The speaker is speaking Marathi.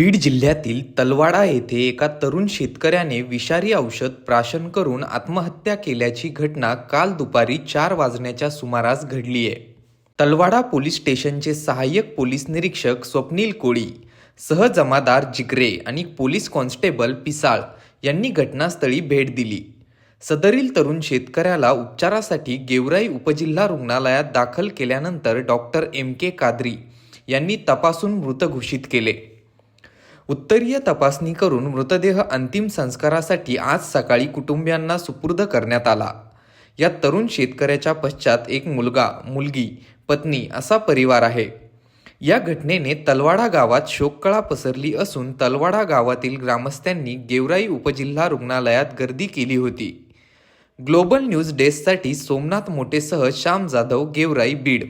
बीड जिल्ह्यातील तलवाडा येथे एका तरुण शेतकऱ्याने विषारी औषध प्राशन करून आत्महत्या केल्याची घटना काल दुपारी चार वाजण्याच्या सुमारास घडली आहे. तलवाडा पोलीस स्टेशनचे सहाय्यक पोलीस निरीक्षक स्वप्नील कोळी सहजमादार जिगरे आणि पोलीस कॉन्स्टेबल पिसाळ यांनी घटनास्थळी भेट दिली. सदरील तरुण शेतकऱ्याला उपचारासाठी गेवराई उपजिल्हा रुग्णालयात दाखल केल्यानंतर डॉक्टर एम के कादरी यांनी तपासून मृत घोषित केले. उत्तरीय तपासणी करून मृतदेह अंतिम संस्कारासाठी आज सकाळी कुटुंबियांना सुपूर्द करण्यात आला. या तरुण शेतकऱ्याच्या पश्चात एक मुलगा मुलगी पत्नी असा परिवार आहे. या घटनेने तलवाडा गावात शोककळा पसरली असून तलवाडा गावातील ग्रामस्थांनी गेवराई उपजिल्हा रुग्णालयात गर्दी केली होती. ग्लोबल न्यूज डेस्कसाठी सोमनाथ मोटेसह श्याम जाधव गेवराई बीड.